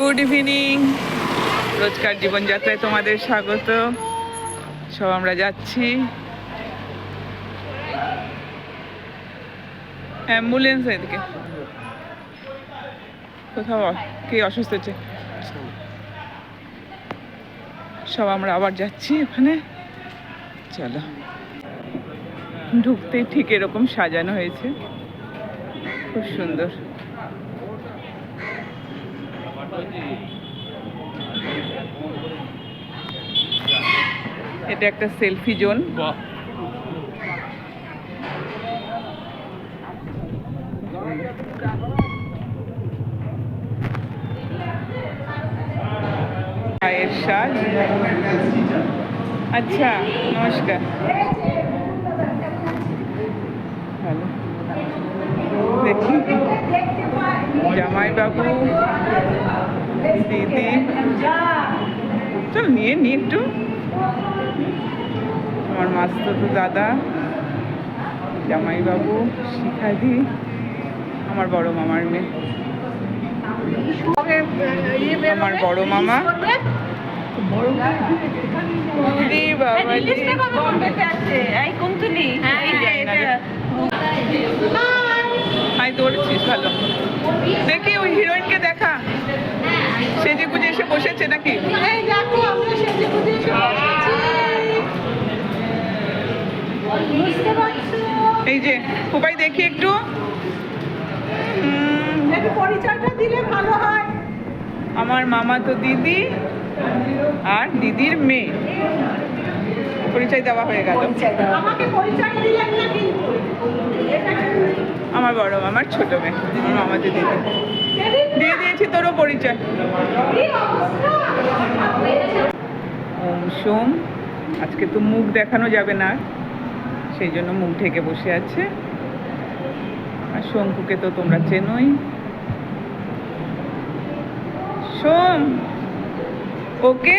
Good evening রোজকার জীবনযাত্রায় তোমাদের স্বাগত। সব আমরা যাচ্ছি। অ্যাম্বুলেন্স এদিকে কোথাও কে অসুস্থ হচ্ছে? সব আমরা আবার যাচ্ছি এখানে। চলো। ঢুকতেই ঠিক এরকম সাজানো হয়েছে। খুব সুন্দর। এটা একটা সেলফি জোন। চায়ের সাজ। আচ্ছা নমস্কার। ভালো। দেখি। জামাইবাবু দিদি। চল নিয়ে নি একটু। আমার মাস্তো তো দাদা জামাইবাবু শিখাদি আমার বড় মামার মেয়ে। আমার বড় মামা। বাবা। হাই দৌড়েছিস ভালো। দেখি ওই হিরোইনকে দেখা। দেখি একটু। পরিচয়টা দিলে ভালো হয়। আমার মামা তো দিদি আর দিদির মেয়ে। পরিচয় দেওয়া হয়ে গেল। আমার বড় মামার ছোট মেয়ে আমার মামা যে দিদি। দিয়ে দিয়েছি তোরও পরিচয়। ওম সোম। আজকে তো মুখ দেখানো যাবে না। সেই জন্য মুখ ঢেকে বসে আছে। আর শঙ্কুকে তো তোমরা চেনোই। সোম ওকে?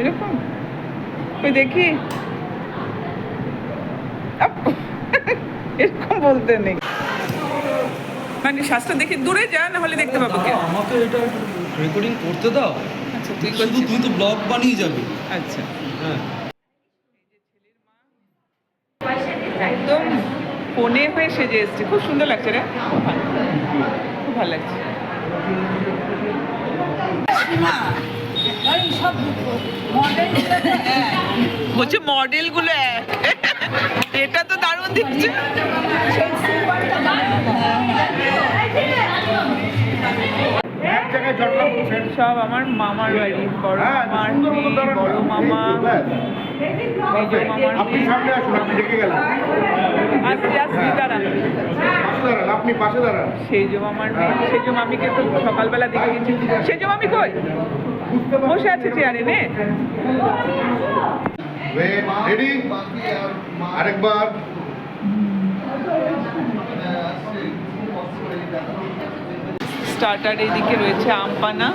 এরকম? ওই দেখি! এরকম বলতে নেই। মানে শ্বাসটা দেখি দূরে যা না হলে দেখতে পাবো কে। আমাকে এটা রেকর্ডিং করতে দাও। আচ্ছা তুই শুধু তুই তো ব্লগ বানিয়ে যাবে। আচ্ছা। হ্যাঁ। ফোনে হয়ে সেজে এসছে। খুব সুন্দর লাগছে রে। খুব ভালো লাগছে। বলছে মডেলগুলো এটা তো দারুণ দিচ্ছে। সব আমার মামার বাড়ি বড় মামার বড় মামা মামার আপনি সামনে আসুন আপনি গেলেন আসছি দাঁড়া দাঁড়ান। আপনি পাশে দাঁড়ান। সেজো মামার মেয়ে সেজো মামিকে তো সকালবেলা দেখে গেছি। সেজো মামি কই? বসে আছে চেয়ারে নে। রেডি? আরেকবার। স্টার্টার এইদিকে রয়েছে আমপানা।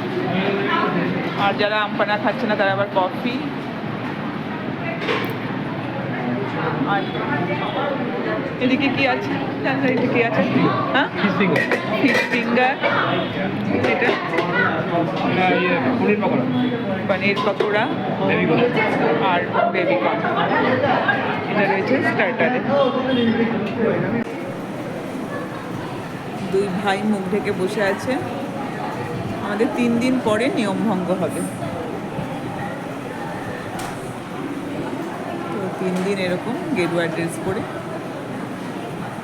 আর যারা আমপানা খাচ্ছে না তারা আবার কফি আর এদিকে কি আছে? জানো এদিকে কি আছে? হ্যাঁ? ফিশ ফিঙ্গার এটা? পনির পকোড়া। আর বেবি কর্ন এটা রয়েছে স্টার্টারে দুই ভাই মুখ ঢেকে বসে আছে। আমাদের তিন দিন পরে নিয়ম ভঙ্গ হবে। তো তিন দিন এরকম গেরুয়া ড্রেস পরে,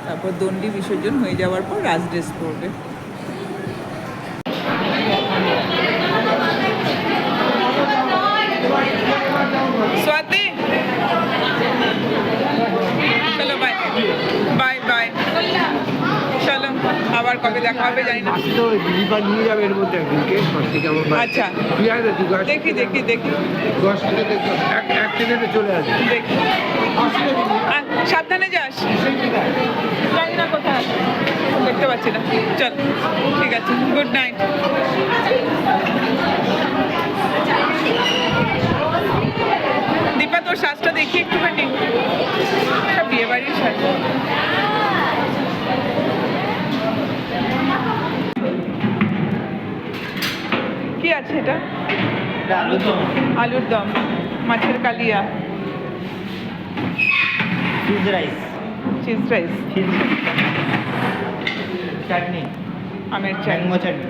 তারপর দণ্ডি বিসর্জন হয়ে যাওয়ার পর রাজ ড্রেস পরবে। আবার কবে দেখা হবে জানি না। তো দিদিবার নিয়ে যাবে এর মধ্যে একদিনকে। আচ্ছা। দেখি দেখি দেখি। দশ মিনিটে এক এক ট্রেনেতে চলে আসবে। দেখি। সাবধানে যাস। জানি না কোথায়। দেখতে পাচ্ছি না। চল ঠিক আছে। গুড নাইট দীপা তোর শ্বাসটা দেখি একটুখানি সব বিয়ে বাড়ির শ্বাস আলু আলুর দম। মাছের কালিয়া। চিজ রাইস চিজ রাইস চাটনি আমের চাটনি চাটনি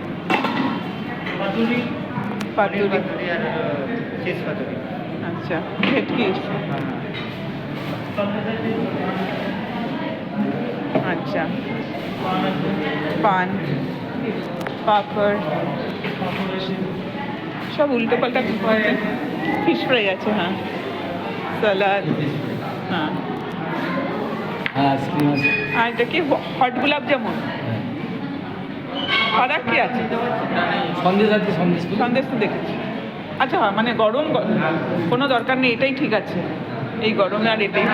পাতুরি। পাতুরি। পাতুরি চিজ পাতুরি। আচ্ছা ভেটকি। আচ্ছা। পান। পাপড়। সব উল্টো পাল্টা ফিশ ফ্রাই আছে হ্যাঁ। স্যালাড হ্যাঁ। হ্যাঁ আর এটা কি হট গোলাপ জামুন আর কি আছে? সন্দেশ আছে সন্দেশ সন্দেশ তো দেখেছি। আচ্ছা মানে গরম কোনো দরকার নেই এটাই ঠিক আছে। এই গরমে আর এটাই।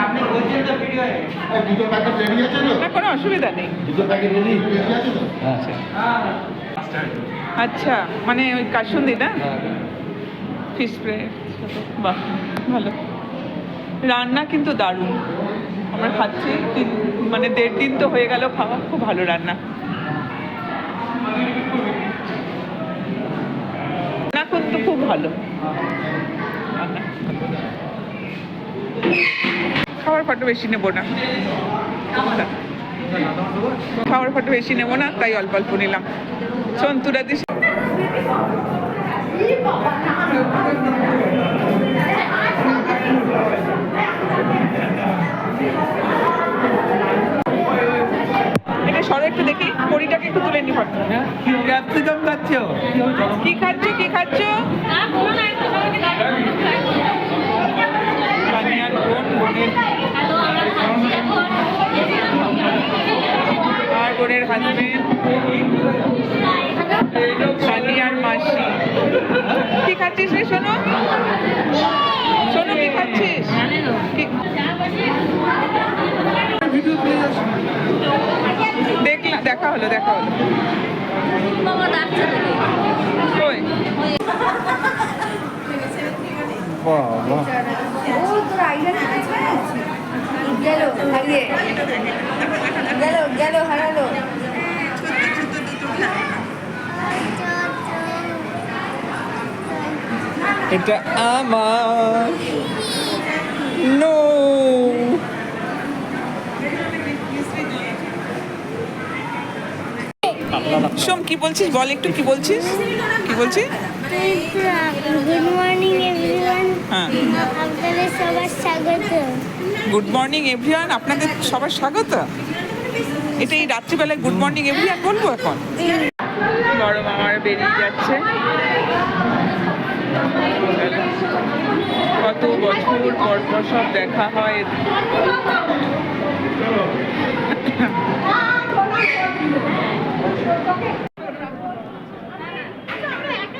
না কোনো অসুবিধা নেই। দুটো প্যাকেট রেডি রেডি আছে তো? হ্যাঁ। আচ্ছা মানে ওই কাসুন্দি না? হ্যাঁ। ফিশ ফ্রাই বাহ ভালো। রান্না কিন্তু দারুণ। আমরা খাচ্ছি তিন মানে দেড় দিন তো হয়ে গেল খাওয়া খুব ভালো রান্না। রান্না কিন্তু খুব ভালো। খাওয়ার ফটো বেশি নেব না। খাওয়ার ফটো বেশি নেব না তাই অল্প অল্প নিলাম। শোন তুরা দিস। এটা সরো একটু দেখি কড়িটাকে একটু তুলে নি ফটো ক্যাপসিকাম খাচ্ছ? কি খাচ্ছ কি খাচ্ছ? আর বোনের হাজবেন্ড? কানিয়ার মাসি। কি খাচ্ছিস রে শোনো শোনো কি খাচ্ছিস? দেখলাম দেখা হলো দেখা হলো। বাবা গেল হারিয়ে গেল গেল হারালো এটা আমার। নো সোম কি বলছিস? বল একটু কি বলছিস? কি বলছিস? গুড মর্নিং এভরিওয়ান হ্যাঁ। আপনাদের সবার স্বাগত। গুড মর্নিং এভরিওয়ান আপনাদের সবার স্বাগত? এটা এই রাত্রিবেলায় গুড মর্নিং এভরিওয়ান বলব এখন? বড় মামার বেরিয়ে যাচ্ছে। কত বছর পর পর সব দেখা হয়?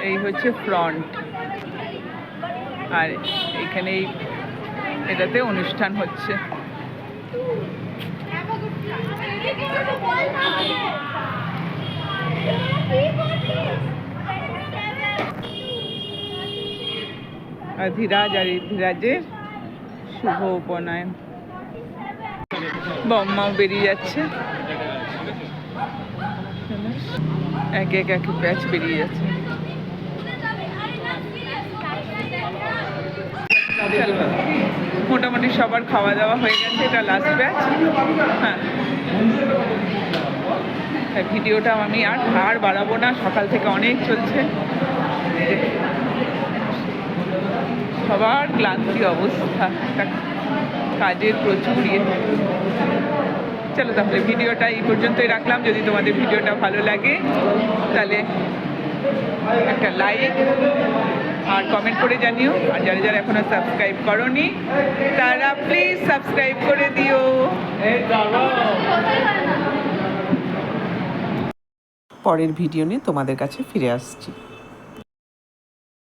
এই হচ্ছে ফ্রন্ট আর এখানে এটাতে অনুষ্ঠান হচ্ছে। আর ধীরাজ আর ধীরাজের শুভ উপনয়ন। বম্মাও বেরিয়ে যাচ্ছে। এক এক এক ব্যাচ বেরিয়ে যাচ্ছে। মোটামুটি সবার খাওয়া দাওয়া হয়ে গেছে, এটা লাস্ট ব্যাচ হ্যাঁ। ভিডিওটা আমি আর আর বাড়াবো না, সকাল থেকে অনেক চলছে। সবার ক্লান্তি অবস্থা। কাজের প্রচুর ইয়ে। চলো তাহলে ভিডিওটা এই পর্যন্তই রাখলাম। যদি তোমাদের ভিডিওটা ভালো লাগে, তাহলে একটা লাইক আর কমেন্ট করে জানিও। আর যারা যারা এখনও সাবস্ক্রাইব করনি, তারা প্লিজ সাবস্ক্রাইব করে দিও। পরের ভিডিও নিয়ে তোমাদের কাছে ফিরে আসছি।